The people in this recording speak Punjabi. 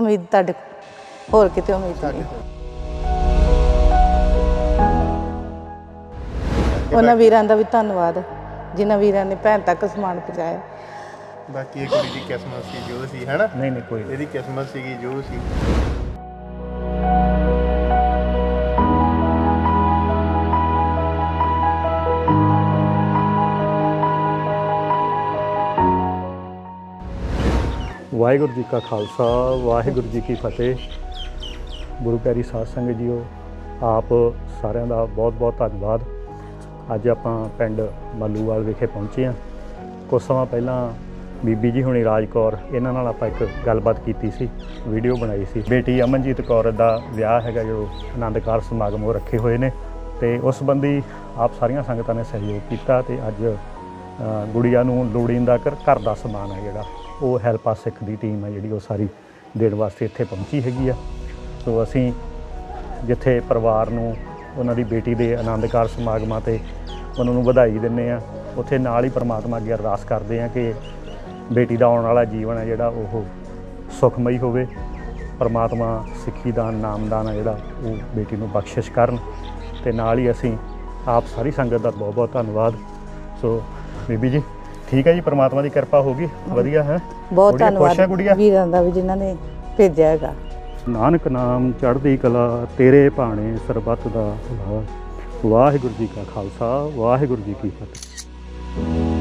ਉਮੀਦ ਤੁਹਾਡੇ ਕੋਲ। ਹੋਰ ਕਿਤੇ ਉਮੀਦ ਨਹੀਂ। ਉਹਨਾਂ ਵੀਰਾਂ ਦਾ ਵੀ ਧੰਨਵਾਦ ਜਿਨ੍ਹਾਂ ਵੀਰਾਂ ਨੇ ਭੈਣ ਤੱਕ ਸਮਾਨ ਪਹੁੰਚਾਇਆ। ਬਾਕੀ ਇਹ ਕੁੜੀ ਦੀ ਕਿਸਮਤ ਸੀ ਜੋ ਸੀ ਹੈਨਾ? ਨਹੀਂ ਨਹੀਂ ਕੋਈ ਇਹਦੀ ਕਿਸਮਤ ਸੀਗੀ ਜੋ ਸੀ। ਵਾਹਿਗੁਰੂ ਜੀ ਕਾ ਖਾਲਸਾ ਵਾਹਿਗੁਰੂ ਜੀ ਕੀ ਫਤਿਹ। ਗੁਰੂ ਪਿਆਰੀ ਸਾਧ ਸੰਗਤ ਜੀਓ ਆਪ ਸਾਰਿਆਂ ਦਾ ਬਹੁਤ ਬਹੁਤ ਧੰਨਵਾਦ। ਅੱਜ ਆਪਾਂ ਪਿੰਡ ਮੱਲੂਵਾਲ ਵਿਖੇ ਪਹੁੰਚੇ ਹਾਂ। ਕੁਝ ਸਮਾਂ ਪਹਿਲਾਂ ਬੀਬੀ ਜੀ ਹੁਣੀ ਰਾਜ ਕੌਰ ਇਹਨਾਂ ਨਾਲ ਆਪਾਂ ਇੱਕ ਗੱਲਬਾਤ ਕੀਤੀ ਸੀ ਵੀਡੀਓ ਬਣਾਈ ਸੀ। ਬੇਟੀ ਅਮਨਜੀਤ ਕੌਰ ਦਾ ਵਿਆਹ ਹੈਗਾ ਜੋ ਆਨੰਦਕਾਰ ਸਮਾਗਮ ਉਹ ਰੱਖੇ ਹੋਏ ਨੇ। ਤੇ ਉਸ ਸੰਬੰਧੀ ਆਪ ਸਾਰੀਆਂ ਸੰਗਤਾਂ ਨੇ ਸਹਿਯੋਗ ਕੀਤਾ ਤੇ ਅੱਜ ਅ, ਗੁੜੀਆ ਨੂੰ ਲੋੜੀਂਦਾ ਘਰ ਘਰ ਦਾ ਸਮਾਨ ਹੈ ਜਿਹੜਾ। ਉਹ ਹੈਲਪਾ ਸਿੱਖ ਦੀ ਟੀਮ ਹੈ ਜਿਹੜੀ ਉਹ ਸਾਰੀ ਦੇਣ ਵਾਸਤੇ ਇੱਥੇ ਪਹੁੰਚੀ ਹੈਗੀ ਆ। ਸੋ ਅਸੀਂ ਜਿੱਥੇ ਪਰਿਵਾਰ ਨੂੰ, ਉਹਨਾਂ ਦੀ ਬੇਟੀ ਦੇ ਆਨੰਦਕਾਰ ਸਮਾਗਮਾਂ ਤੇ ਉਹਨਾਂ ਨੂੰ ਵਧਾਈ ਦਿੰਨੇ ਆ, ਉੱਥੇ ਨਾਲ ਹੀ ਪ੍ਰਮਾਤਮਾ ਅੱਗੇ ਅਰਦਾਸ ਕਰਦੇ ਆ ਕਿ ਬੇਟੀ ਦਾ ਆਉਣ ਵਾਲਾ ਜੀਵਨ ਹੈ ਜਿਹੜਾ ਉਹ ਸੁਖਮਈ ਹੋਵੇ। ਪਰਮਾਤਮਾ ਸਿੱਖੀ ਦਾਨ ਨਾਮਦਾਨ ਹੈ ਜਿਹੜਾ ਉਹ ਬੇਟੀ ਨੂੰ ਬਖਸ਼ਿਸ਼ ਕਰਨ ਤੇ ਨਾਲ ਹੀ ਅਸੀਂ ਆਪ ਸਾਰੀ ਸੰਗਤ ਦਾ ਬਹੁਤ ਬਹੁਤ ਧੰਨਵਾਦ। ਸੋ ਬੀਬੀ ਜੀ। ਠੀਕ ਹੈ ਜੀ ਪ੍ਰਮਾਤਮਾ ਦੀ ਕਿਰਪਾ ਹੋਗੀ ਵਧੀਆ ਹੈ। ਬਹੁਤ ਗੁੜੀਆ ਖੁਸ਼ ਹੈ ਧੰਨਵਾਦ ਗੁੜੀਆ? ਵੀਰਾਂ ਦਾ ਵੀ ਜਿਨ੍ਹਾਂ ਨੇ ਭੇਜਿਆ ਹੈਗਾ। ਨਾਨਕ ਨਾਮ ਚੜ੍ਹਦੀ ਕਲਾ ਤੇਰੇ ਭਾਣੇ ਸਰਬੱਤ ਦਾ ਭਲਾ ਵਾਹਿਗੁਰੂ ਜੀ ਕਾ ਖਾਲਸਾ ਵਾਹਿਗੁਰੂ ਜੀ ਕੀ ਫਤਿਹ।